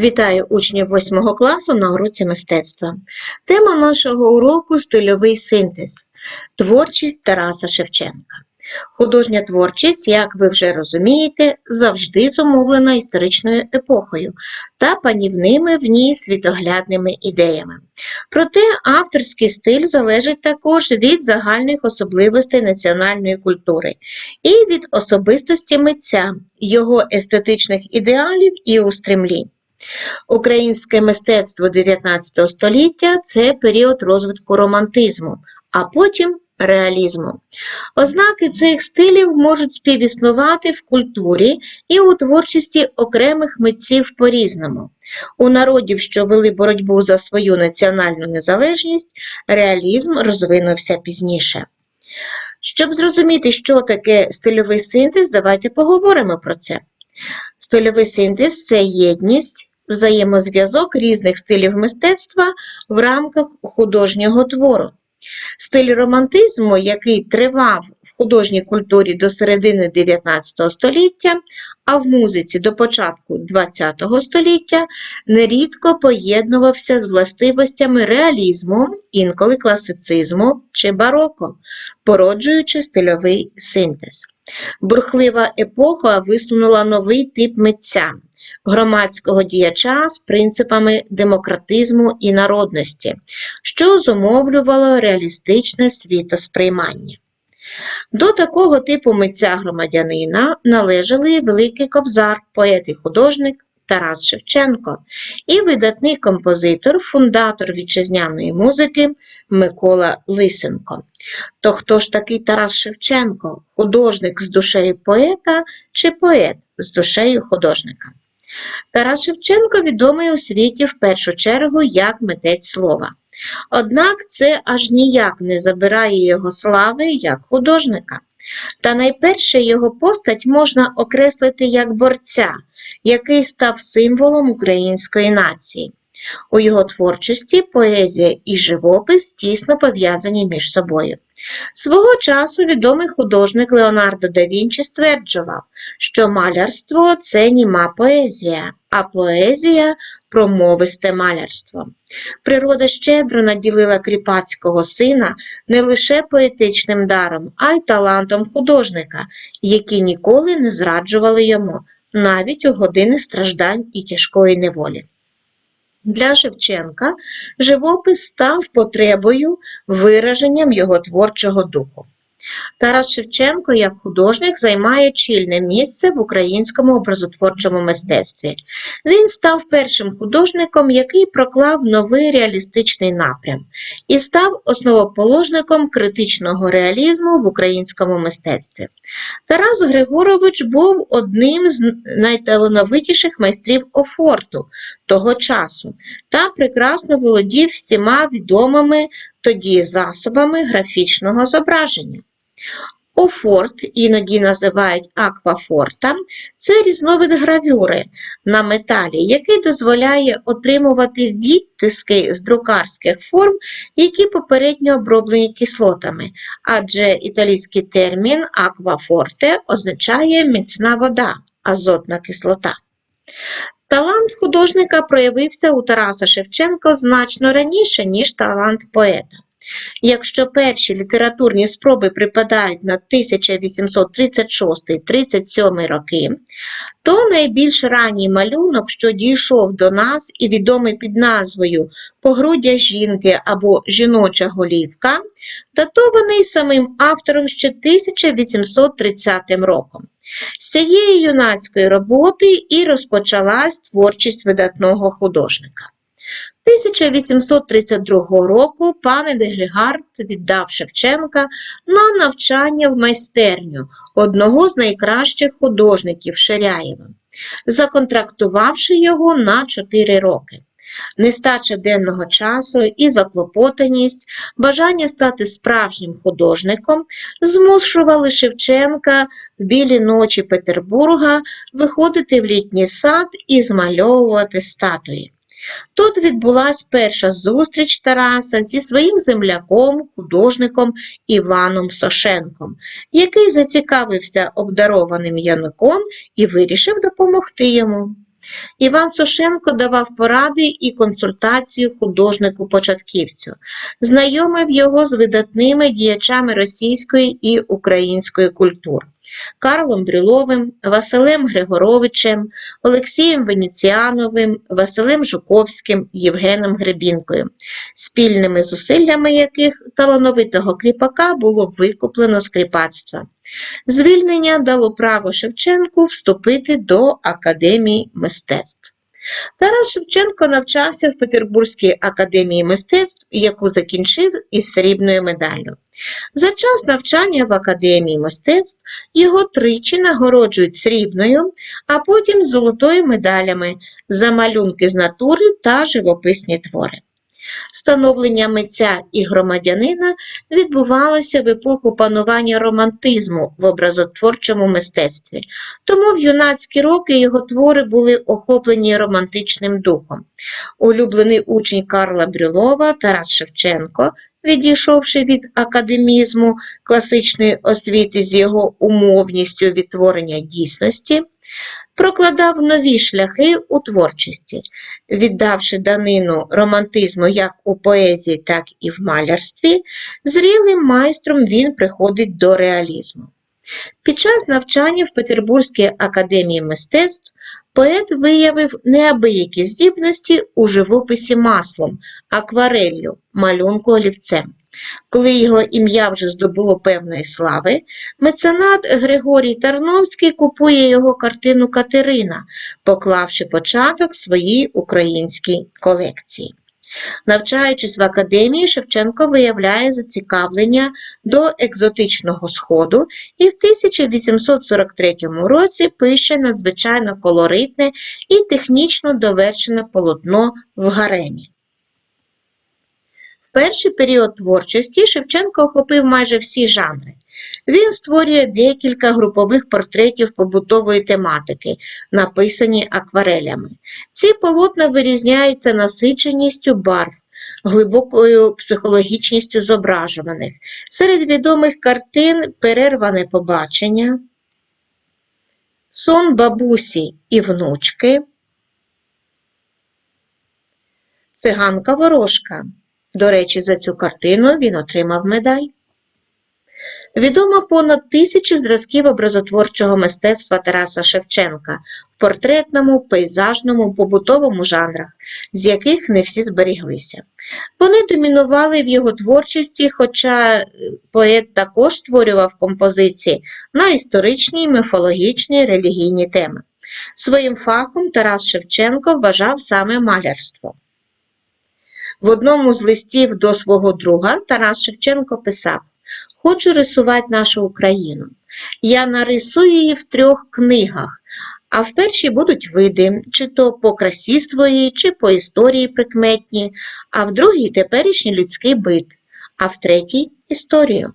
Вітаю учнів 8 класу на уроці мистецтва. Тема нашого уроку стильовий синтез. Творчість Тараса Шевченка. Художня творчість, як ви вже розумієте, завжди зумовлена історичною епохою та панівними в ній світоглядними ідеями. Проте авторський стиль залежить також від загальних особливостей національної культури і від особистості митця, його естетичних ідеалів і устремлінь. Українське мистецтво 19 століття це період розвитку романтизму, а потім реалізму. Ознаки цих стилів можуть співіснувати в культурі і у творчості окремих митців по-різному. У народів, що вели боротьбу за свою національну незалежність, реалізм розвинувся пізніше. Щоб зрозуміти, що таке стильовий синтез, давайте поговоримо про це. Стильовий синтез це єдність, взаємозв'язок різних стилів мистецтва в рамках художнього твору. Стиль романтизму, який тривав в художній культурі до середини 19 століття, а в музиці до початку 20 століття, нерідко поєднувався з властивостями реалізму, інколи класицизму чи бароко, породжуючи стильовий синтез. Бурхлива епоха висунула новий тип митця громадського діяча з принципами демократизму і народності, що зумовлювало реалістичне світосприймання. До такого типу митця громадянина належали Великий Кобзар, поет і художник Тарас Шевченко і видатний композитор, фундатор вітчизняної музики Микола Лисенко. То хто ж такий Тарас Шевченко, художник з душею поета чи поет з душею художника? Тарас Шевченко відомий у світі в першу чергу як митець слова. Однак це аж ніяк не забирає його слави як художника. Та найперше його постать можна окреслити як борця, який став символом української нації. У його творчості поезія і живопис тісно пов'язані між собою. Свого часу відомий художник Леонардо да Вінчі стверджував, що малярство це німа поезія, а поезія промовисте малярство. Природа щедро наділила кріпацького сина не лише поетичним даром, а й талантом художника, які ніколи не зраджували йому, навіть у години страждань і тяжкої неволі. Для Шевченка живопис став потребою вираженням його творчого духу. Тарас Шевченко як художник займає чільне місце в українському образотворчому мистецтві. Він став першим художником, який проклав новий реалістичний напрям і став основоположником критичного реалізму в українському мистецтві. Тарас Григорович був одним з найталановитіших майстрів офорту того часу та прекрасно володів всіма відомими тоді засобами графічного зображення. Офорт, іноді називають аквафорта, це різновид гравюри на металі, який дозволяє отримувати відтиски з друкарських форм, які попередньо оброблені кислотами, адже італійський термін аквафорте означає міцна вода, азотна кислота. Талант художника проявився у Тараса Шевченка значно раніше, ніж талант поета. Якщо перші літературні спроби припадають на 1836-37 роки, то найбільш ранній малюнок, що дійшов до нас і відомий під назвою Погруддя жінки або Жіноча голівка, датований самим автором ще 1830 роком. З цієї юнацької роботи і розпочалась творчість видатного художника. 1832 року пан Деглігард віддав Шевченка на навчання в майстерню одного з найкращих художників Ширяєва, законтрактувавши його на 4 роки. Нестача денного часу і заклопотаність, бажання стати справжнім художником змушували Шевченка в білі ночі Петербурга виходити в літній сад і змальовувати статуї. Тут відбулася перша зустріч Тараса зі своїм земляком, художником Іваном Сошенком, який зацікавився обдарованим Яником і вирішив допомогти йому. Іван Сошенко давав поради і консультації художнику-початківцю, знайомив його з видатними діячами російської і української культур Карлом Брюловим, Василем Григоровичем, Олексієм Веніціановим, Василем Жуковським, Євгеном Гребінкою, спільними зусиллями яких талановитого кріпака було викуплено з кріпацтва. Звільнення дало право Шевченку вступити до Академії мистецтв. Тарас Шевченко навчався в Петербурзькій академії мистецтв, яку закінчив із срібною медаллю. За час навчання в академії мистецтв його тричі нагороджують срібною, а потім золотою медалями за малюнки з натури та живописні твори. Становлення митця і громадянина відбувалося в епоху панування романтизму в образотворчому мистецтві, тому в юнацькі роки його твори були охоплені романтичним духом. Улюблений учень Карла Брюлова Тарас Шевченко, відійшовши від академізму класичної освіти з його умовністю відтворення дійсності, прокладав нові шляхи у творчості, віддавши данину романтизму як у поезії, так і в малярстві, зрілим майстром він приходить до реалізму. Під час навчання в Петербурзькій академії мистецтв поет виявив неабиякі здібності у живописі маслом, аквареллю, малюнку олівцем. Коли його ім'я вже здобуло певної слави, меценат Григорій Тарновський купує його картину Катерина, поклавши початок своїй українській колекції. Навчаючись в академії, Шевченко виявляє зацікавлення до екзотичного сходу і в 1843 році пише надзвичайно колоритне і технічно довершене полотно в гаремі. В перший період творчості Шевченко охопив майже всі жанри. Він створює декілька групових портретів побутової тематики, написані акварелями. Ці полотна вирізняються насиченістю барв, глибокою психологічністю зображуваних. Серед відомих картин перерване побачення, сон бабусі і внучки, циганка ворожка. До речі, за цю картину він отримав медаль. Відомо понад тисячі зразків образотворчого мистецтва Тараса Шевченка в портретному, пейзажному, побутовому жанрах, з яких не всі зберіглися. Вони домінували в його творчості, хоча поет також створював композиції на історичні, міфологічні, релігійні теми. Своїм фахом Тарас Шевченко вважав саме малярство. В одному з листів до свого друга Тарас Шевченко писав Хочу рисувати нашу Україну. Я нарисую її в трьох книгах, а в першій будуть види, чи то по красі своїй, чи по історії прикметні, а в другій теперішній людський бит, а в третій історію.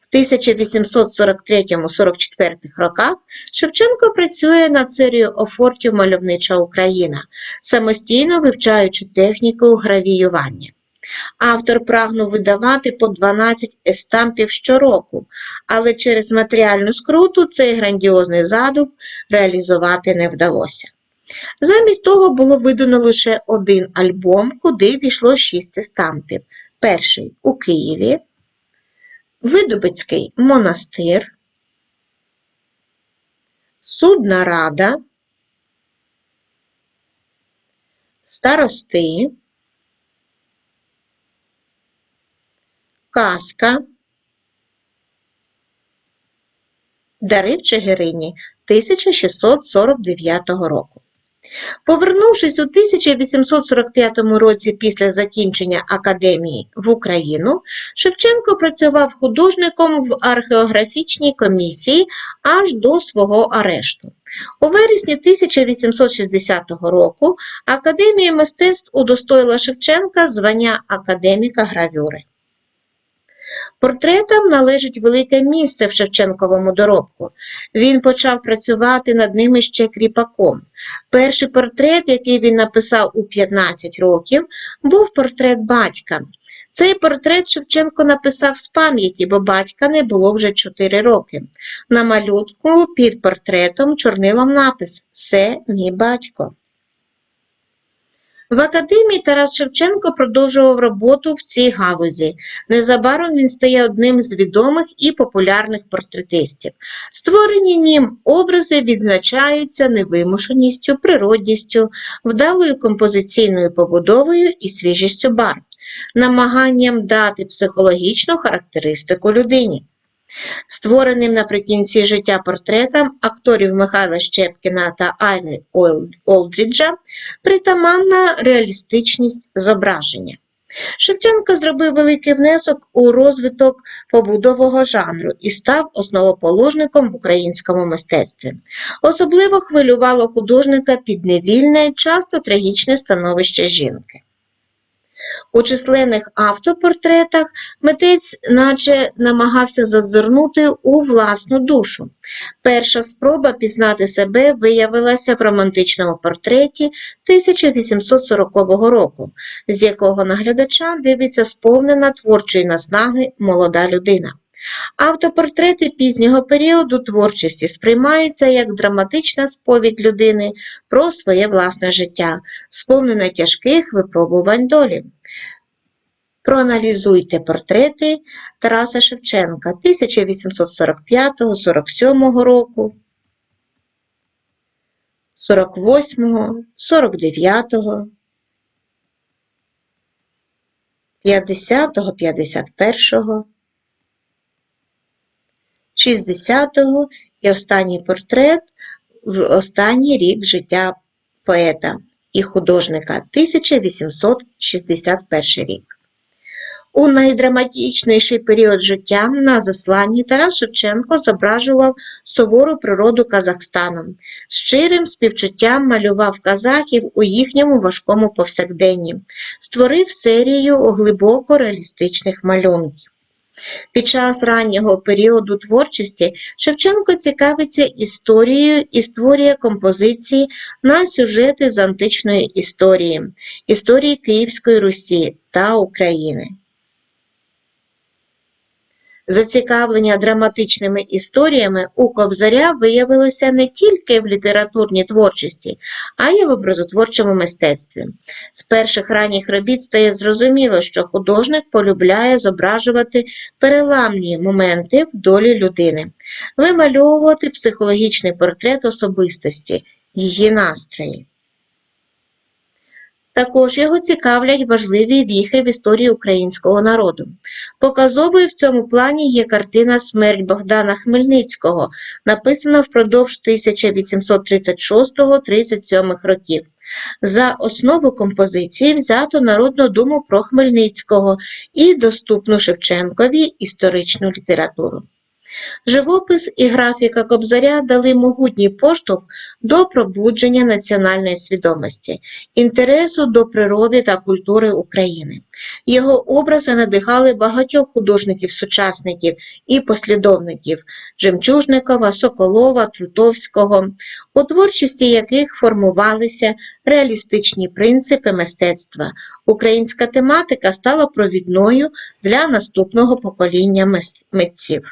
В 1843-44 роках Шевченко працює над серією офортів Мальовнича Україна, самостійно вивчаючи техніку гравіювання. Автор прагнув видавати по 12 естампів щороку, але через матеріальну скруту цей грандіозний задум реалізувати не вдалося. Замість того було видано лише один альбом, куди війшло 6 естампів. Перший у Києві, Видубицький монастир, Судна Рада, Старости, Казка, Дари в Чигирині 1649 року. Повернувшись у 1845 році після закінчення академії в Україну, Шевченко працював художником в археографічній комісії аж до свого арешту. У вересні 1860 року Академія мистецтв удостоїла Шевченка звання академіка гравюри. Портретам належить велике місце в Шевченковому доробку. Він почав працювати над ними ще кріпаком. Перший портрет, який він написав у 15 років, був портрет батька. Цей портрет Шевченко написав з пам'яті, бо батька не було вже 4 роки. На малютку під портретом чорнилом напис Це мій батько. В академії Тарас Шевченко продовжував роботу в цій галузі. Незабаром він стає одним з відомих і популярних портретистів. Створені ним образи відзначаються невимушеністю, природністю, вдалою композиційною побудовою і свіжістю барв, намаганням дати психологічну характеристику людині. Створеним наприкінці життя портретам акторів Михайла Щепкіна та Айни Олдріджа притаманна реалістичність зображення. Шевченко зробив великий внесок у розвиток побудового жанру і став основоположником в українському мистецтві. Особливо хвилювало художника підневільне, часто трагічне становище жінки. У численних автопортретах митець наче намагався зазирнути у власну душу. Перша спроба пізнати себе виявилася в романтичному портреті 1840 року, з якого наглядача дивиться сповнена творчої наснаги молода людина. Автопортрети пізнього періоду творчості сприймаються як драматична сповідь людини про своє власне життя, сповнене тяжких випробувань долі. Проаналізуйте портрети Тараса Шевченка 1845-47 року, 48-го, 49-го, 50-го, 51-го, 60-го і останній портрет в останній рік життя поета і художника 1861 рік. У найдраматичніший період життя на засланні Тарас Шевченко зображував сувору природу Казахстану. Щирим співчуттям малював казахів у їхньому важкому повсякденні, створив серію глибоко реалістичних малюнків. Під час раннього періоду творчості Шевченко цікавиться історією і створює композиції на сюжети з античної історії, історії Київської Русі та України. Зацікавлення драматичними історіями у Кобзаря виявилося не тільки в літературній творчості, а й в образотворчому мистецтві. З перших ранніх робіт стає зрозуміло, що художник полюбляє зображувати переламні моменти в долі людини, вимальовувати психологічний портрет особистості, її настрої. Також його цікавлять важливі віхи в історії українського народу. Показовою в цьому плані є картина Смерть Богдана Хмельницького, написана впродовж 1836-37 років. За основу композиції взято народну думу про Хмельницького і доступну Шевченкові історичну літературу. Живопис і графіка Кобзаря дали могутній поштовх до пробудження національної свідомості, інтересу до природи та культури України. Його образи надихали багатьох художників-сучасників і послідовників Жемчужникова, Соколова, Трутовського, у творчості яких формувалися реалістичні принципи мистецтва. Українська тематика стала провідною для наступного покоління митців.